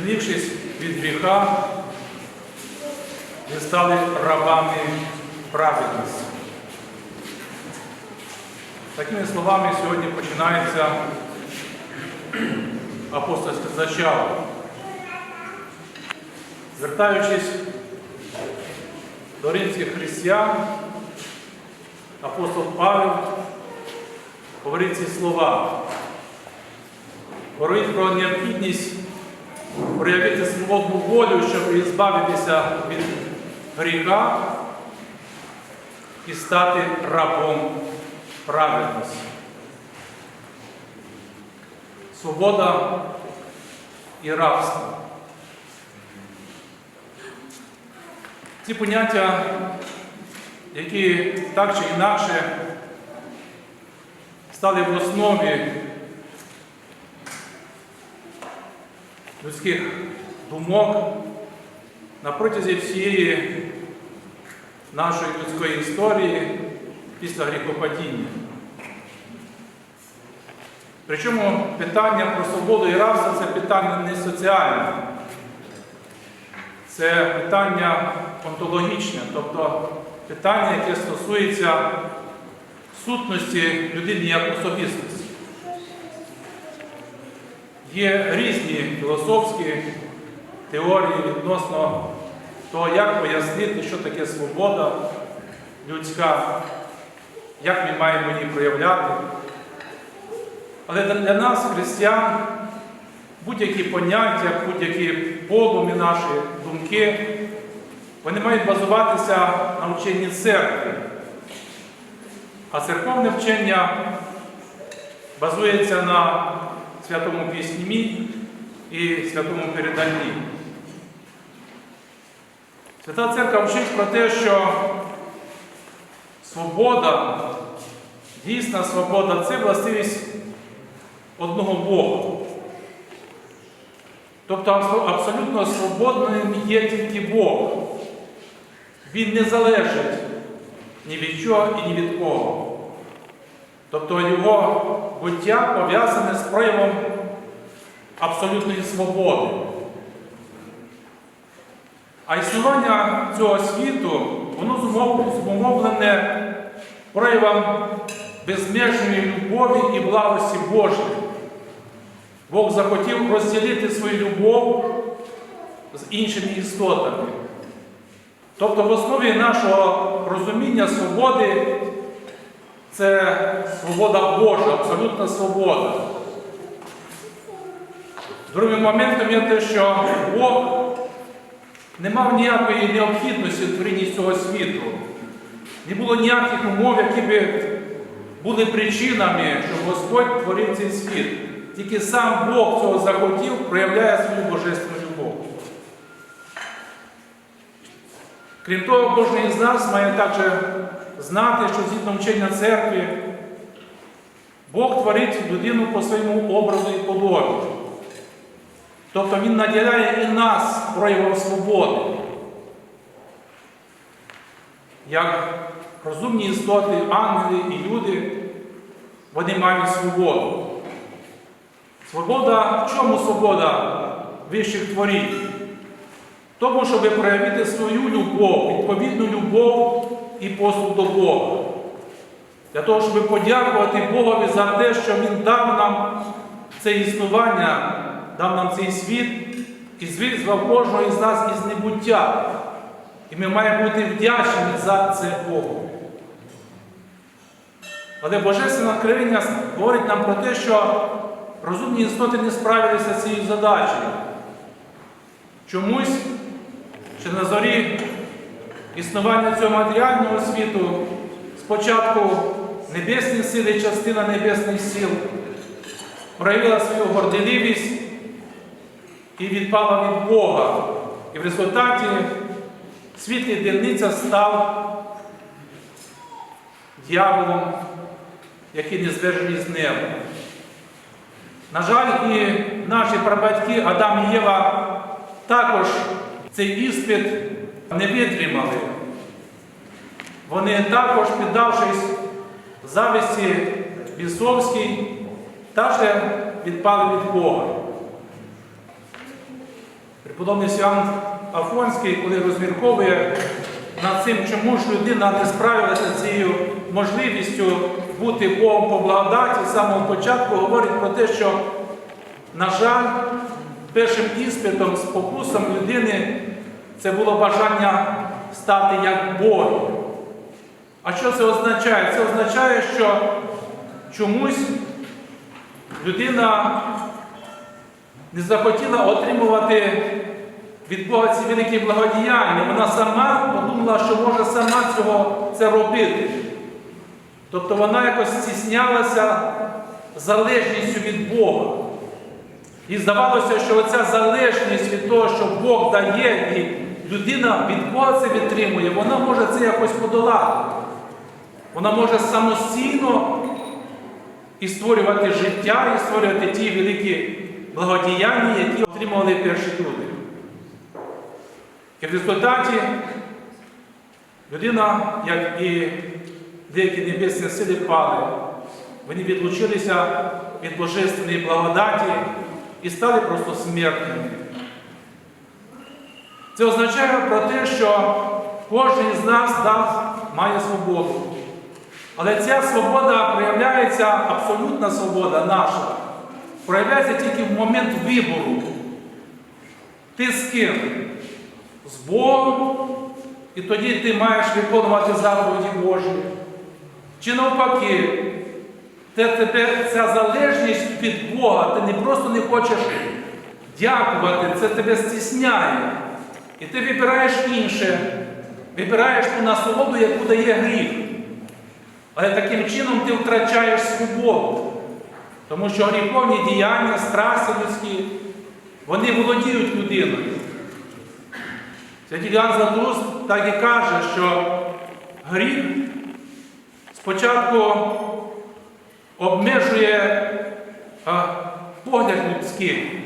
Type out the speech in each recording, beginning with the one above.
звільнившись від гріха, ви стали рабами праведності. Такими словами сьогодні починається апостольське зачало. Звертаючись до римських християн, апостол Павел говорить ці слова, говорить про необхідність проявити свободну волю, щоб збавитися від гріха і стати рабом праведності. Свобода і рабство. Ці поняття, які так чи інакше стали в основі людських думок на протязі всієї нашої людської історії після гріхопадіння. Причому питання про свободу і рабство це питання не соціальне, це питання онтологічне, тобто питання, яке стосується сутності людини як особистості. Є різні філософські теорії відносно того, як пояснити, що таке свобода людська, як ми маємо її проявляти. Але для нас, християн, будь-які поняття, будь-які подуми наші думки, вони мають базуватися на вченні церкви. А церковне вчення базується на Святому Пісні і святому переданні. Свята Церква вчить про те, що свобода, дійсна свобода це властивість одного Бога. Тобто абсолютно свободним є тільки Бог. Він не залежить ні від чого і ні від кого. Тобто його буття пов'язане з проявом абсолютної свободи. А існування цього світу, воно зумовлене проявом безмежної любові і благості Божої. Бог захотів розділити свою любов з іншими істотами. Тобто в основі нашого розуміння свободи це свобода Божа, абсолютна свобода. Другим моментом є те, що Бог не мав ніякої необхідності в творінні цього світу. Не було ніяких умов, які би були причинами, щоб Господь творив цей світ. Тільки сам Бог цього захотів, проявляє свою божественну любов. Крім того, кожен із нас має також знати, що згідно вчення церкви, Бог творить людину по своєму образу і подобі. Тобто Він наділяє і нас проявом свободи. Як розумні істоти, ангели і люди, вони мають свободу. Свобода, в чому свобода вищих творінь? Тому, щоб проявити свою любов, відповідну любов і послуг до Бога. Для того, щоб подякувати Богові за те, що Він дав нам це існування, дав нам цей світ і звізвав кожного із нас із небуття. І ми маємо бути вдячні за це Богу. Але Божественне откровення говорить нам про те, що розумні істоти не справилися з цією задачею. Чомусь, ще на зорі існування цього матеріального світу, спочатку небесні сили, частина небесних сил, проявила свою горделивість і відпала від Бога. І в результаті світлі дільниця став дьяволом, який не звержений з неба. На жаль, і наші прабатьки Адам і Єва також цей іспит не витримали. Вони також, піддавшись зависті бісовській, також відпали від Бога. Преподобний Сіан Афонський, коли розмірковує над цим, чому ж людина не справилася цією можливістю бути Богом по благодаті, з самого початку говорить про те, що, на жаль, першим іспитом, спокусом людини це було бажання стати як Бог. А що це означає? Це означає, що чомусь людина не захотіла отримувати від Бога ці великі благодіяння. Вона сама подумала, що може сама цього це робити. Тобто вона якось стіснялася залежністю від Бога. І здавалося, що оця залежність від того, що Бог дає, і людина від Бога це відтримує, вона може це якось подолати. Вона може самостійно і створювати життя, і створювати ті великі благодіяння, які отримували перші люди. І в результаті людина, як і деякі небесні сили пали, вони відлучилися від божественної благодаті і стали просто смертними. Це означає про те, що кожен з нас да, має свободу. Але ця свобода проявляється, абсолютна свобода наша, проявляється тільки в момент вибору. Ти з ким? З Богом, і тоді ти маєш виконувати заповіді Божі. Чи навпаки, ця залежність від Бога, ти не просто не хочеш дякувати, це тебе стісняє. І ти вибираєш інше, вибираєш ту насолоду, яку дає гріх. Але таким чином ти втрачаєш свободу. Тому що гріховні діяння, страсті людські, вони володіють людиною. Святий Іоанн Златоуст так і каже, що гріх спочатку обмежує погляд людський.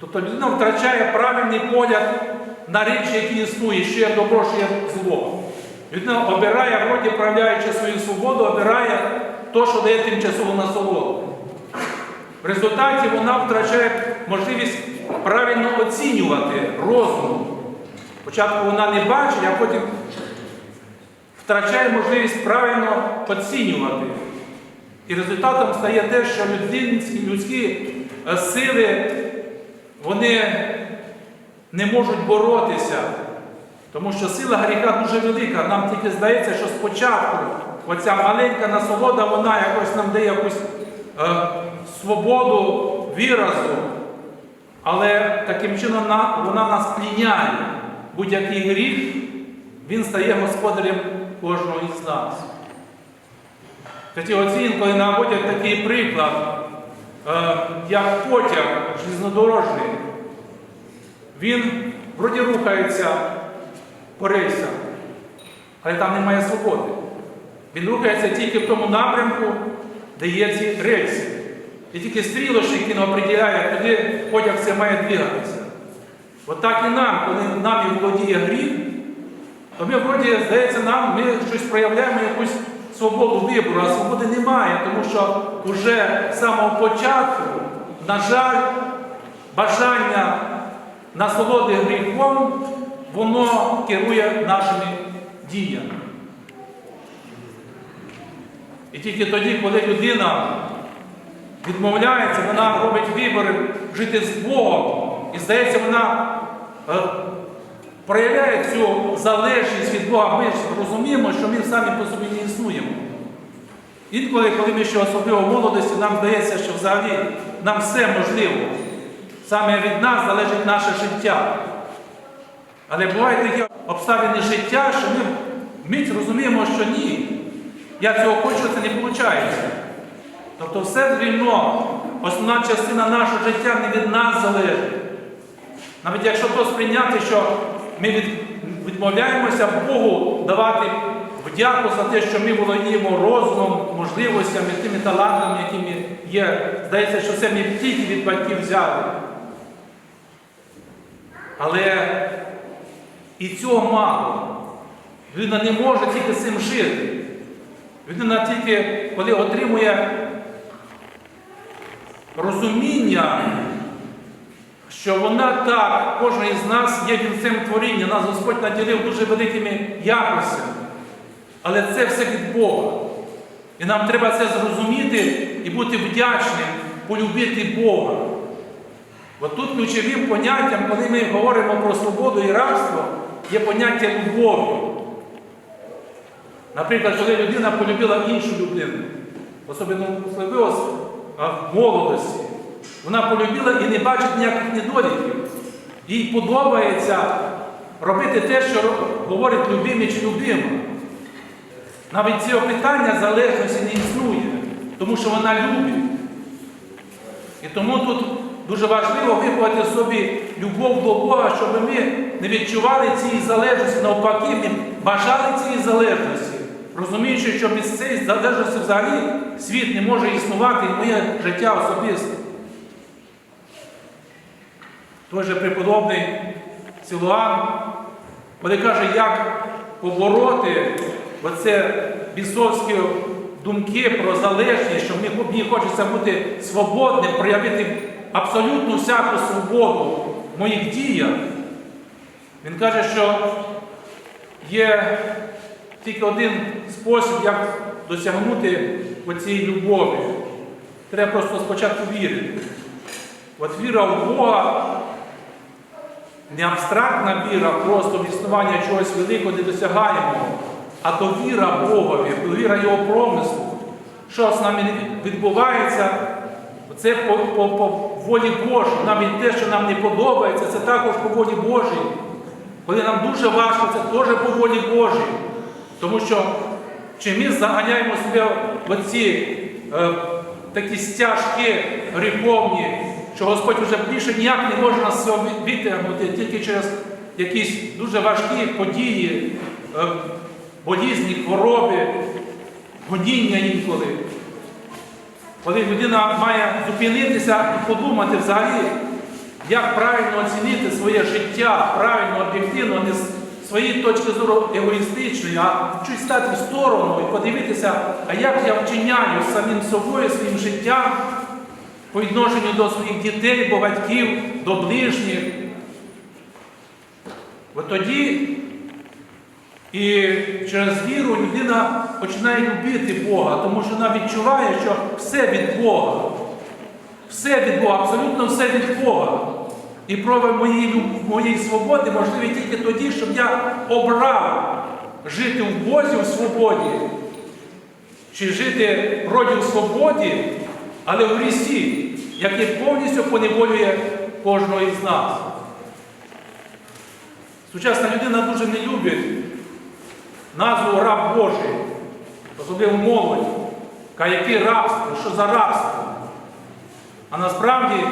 Тобто людина втрачає правильний погляд на речі, які існують, що є добро, що є зло. Людина обирає, вроді проявляючи свою свободу, обирає те, що дає тимчасову насолоду. В результаті вона втрачає можливість правильно оцінювати розум. Спочатку вона не бачить, а потім втрачає можливість правильно оцінювати. І результатом стає те, що людинські, людські е, сили вони не можуть боротися, тому що сила гріха дуже велика. Нам тільки здається, що спочатку оця маленька насолода, вона якось нам дає якусь е, свободу виразу, але таким чином вона, нас пліняє. Будь-який гріх, він стає господарем кожного із нас. Такі оці коли наводять такий приклад, е, як потяг железнодорожний, він вроді рухається по рейсам, але там немає свободи. Він рухається тільки в тому напрямку, де є ці рельси. І тільки стрілочник він определяє, куди потяг це має двигатися. От так і нам, коли нами володіє гріх, то ми вроді, здається, нам ми щось проявляємо якусь свободу вибору, а свободи немає, тому що вже з самого початку, на жаль, бажання насолоди гріхом, воно керує нашими діями. І тільки тоді, коли людина відмовляється, вона робить вибори жити з Богом, і здається, вона е, проявляє цю залежність від Бога, ми ж розуміємо, що ми самі по собі не існуємо. Інколи, коли ми ще особливо в молодості, нам здається, що взагалі нам все можливо. Саме від нас залежить наше життя. Але бувають такі обставини життя, що ми вмить розуміємо, що ні. Я цього хочу, це не виходить. Тобто все рівно, основна частина нашого життя не від нас залежить. Навіть якщо то сприйняти, що ми від, відмовляємося Богу давати вдяку за те, що ми володіємо розумом, можливостями, тими талантами, якими є. Здається, що це ми тільки від батьків взяли. Але і цього мало. Людина не може тільки цим жити. Людина тільки, коли отримує розуміння, що вона так, кожен із нас є вінцем творіння, нас Господь наділив дуже великими якостями. Але це все від Бога. І нам треба це зрозуміти і бути вдячним, полюбити Бога. От тут ключовим поняттям, коли ми говоримо про свободу і рабство, є поняття любові. Наприклад, коли людина полюбила іншу людину, особливо в молодості, вона полюбила і не бачить ніяких недоліків. Їй подобається робити те, що говорить любимий чи любима. Навіть цього питання залежності не існує, тому що вона любить. І тому тут дуже важливо виховати собі любов до Бога, щоб ми не відчували цієї залежності, навпаки, ми бажали цієї залежності, розуміючи, що без цієї залежності взагалі світ не може існувати і моє життя особисте. Той же преподобний Силуан, коли каже, як побороти оце бісовські думки про залежність, що мені хочеться бути свободним, проявити абсолютну всяку свободу в моїх діях. Він каже, що є тільки один спосіб, як досягнути оцієї любові. Треба просто спочатку вірити. От віра в Бога не абстрактна віра, просто в існування чогось великого недосягаємого, а то віра Богові, віра Його промислу. Що з нами відбувається, це по волі Божій. Навіть те, що нам не подобається, це також по волі Божій. Коли нам дуже важко, це теж по волі Божій. Тому що чи ми заганяємо себе в оці е, такі стяжки гріховні, що Господь вже більше ніяк не може нас витягнути тільки через якісь дуже важкі події, е, болізні, хвороби, гоніння інколи. Коли людина має зупинитися і подумати взагалі, як правильно оцінити своє життя, правильно, об'єктивно, не з своєї точки зору егоїстичної, а чуть стати в сторону і подивитися, а як я вчиняю самим собою, своїм життям по відношенню до своїх дітей, до батьків, до ближніх. От тоді і через віру людина починає любити Бога, тому що вона відчуває, що все від Бога. Все від Бога, абсолютно все від Бога. І прояви моєї, моєї свободи можливі тільки тоді, щоб я обрав жити в Бозі в свободі, чи жити вроді в свободі, але в грісі, який повністю поневолює кожного із нас. Сучасна людина дуже не любить назву раб Божий, особливо молодь. Яке рабство, що за рабство? А насправді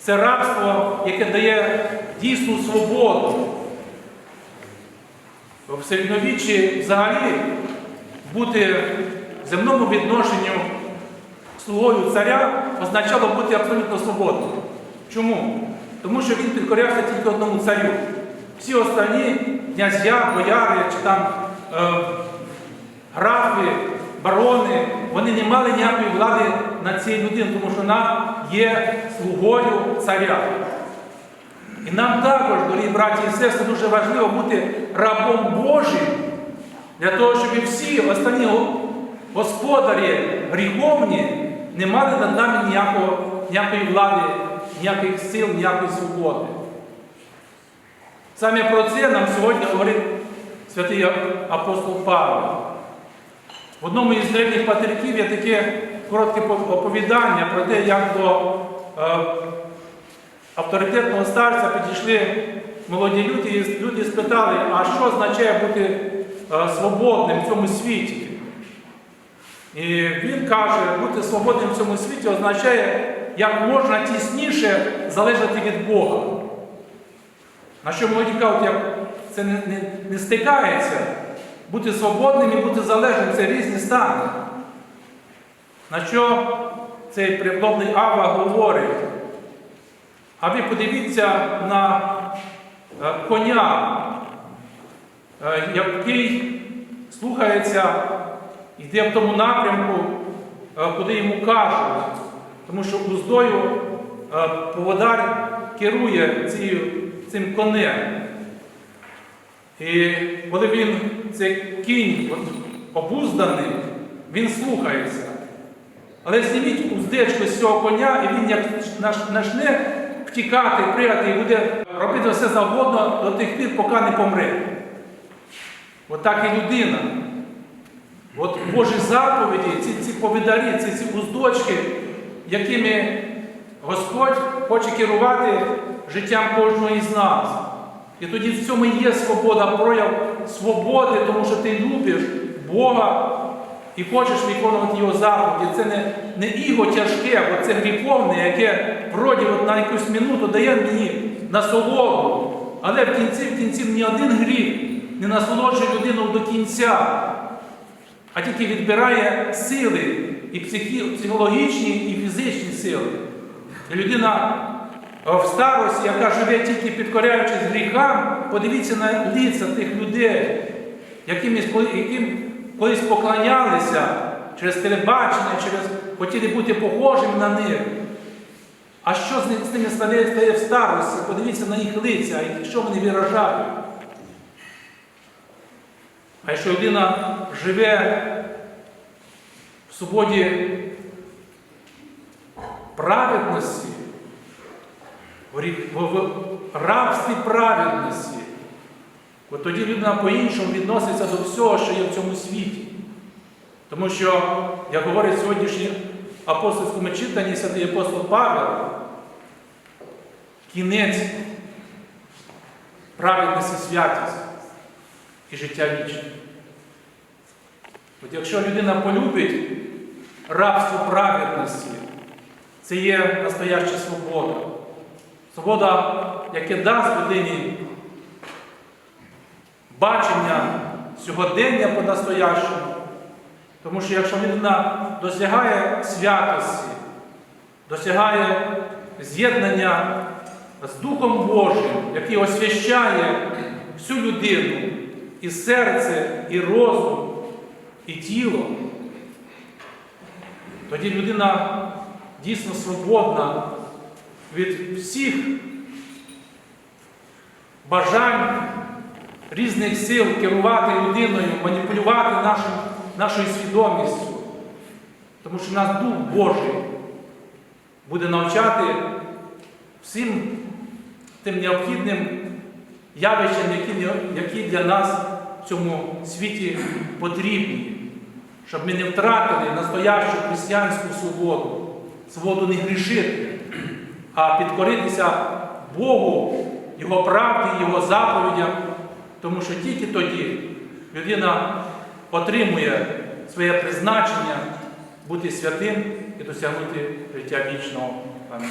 це рабство, яке дає дійсну свободу. В середньовіччі взагалі бути в земному відношенню слугою царя означало бути абсолютно свободним. Чому? Тому що він підкорявся тільки одному царю. Всі останні князя, бояри чи там е, графи, барони, вони не мали ніякої влади над цією людиною, тому що вона є слугою царя. І нам також, дорогі браті і сестри, дуже важливо бути рабом Божим для того, щоб всі останні господарі гріховні не мали над нами ніякого, ніякої влади, ніяких сил, ніякої свободи. Саме про це нам сьогодні говорить святий апостол Павло. В одному із древніх патриків є таке коротке оповідання про те, як до е, авторитетного старця підійшли молоді люди і люди спитали, а що означає бути е, свободним в цьому світі? І він каже, бути свободним в цьому світі означає як можна тісніше залежати від Бога. На що молоді кажуть, як це не, не, не стикається. Бути свободним і бути залежним це різні стани. На що цей преподобний Ава говорить? А ви подивіться на е, коня, е, який слухається, йде в тому напрямку, е, куди йому кажуть. Тому що уздою поводар керує цією, цим конем. І коли він, цей кінь обузданий, він слухається. Але зніміть уздечку з цього коня, і він як начне втікати, пригати і буде робити все завгодно до тих пір, поки не помре. От і людина. От Божі заповіді, ці, ці повідарі, ці, ці уздочки, якими Господь хоче керувати життям кожного із нас. І тоді в цьому є свобода, прояв свободи, тому що ти любиш Бога і хочеш виконувати Його заповіді. Це не, не іго тяжке, бо це гріховне, яке вроді от на якусь минуту дає мені насолоду. Але в кінці в кінці ні один гріх не насолоджує людину до кінця, а тільки відбирає сили і психологічні, і фізичні сили. І людина в старості, яка живе тільки підкоряючись гріхам, подивіться на лиця тих людей, яким, яким колись поклонялися через телебачення, через хотіли бути похожими на них. А що з ним- з ними стає, стає в старості? Подивіться на їх лиця, що вони виражають. А якщо людина живе в свободі праведності, в рабстві праведності, от тоді людина по-іншому відноситься до всього, що є в цьому світі. Тому що, як говорить сьогоднішній апостольському читанні святий апостол Павел, кінець праведності святість і життя вічне. От якщо людина полюбить рабство праведності, це є настояща свобода. Свобода, яка дасть людині бачення сьогодення по-настоящому. Тому що якщо людина досягає святості, досягає з'єднання з Духом Божим, який освящає всю людину, і серце, і розум, і тіло, тоді людина дійсно свободна від всіх бажань різних сил керувати людиною, маніпулювати нашим, нашою свідомістю. Тому що нас Дух Божий буде навчати всім тим необхідним явищам, які, які для нас в цьому світі потрібні, щоб ми не втратили настоящу християнську свободу, свободу не грішити, а підкоритися Богу, Його правді, Його заповідям, тому що тільки тоді людина отримує своє призначення бути святим і досягнути життя вічного. Амінь.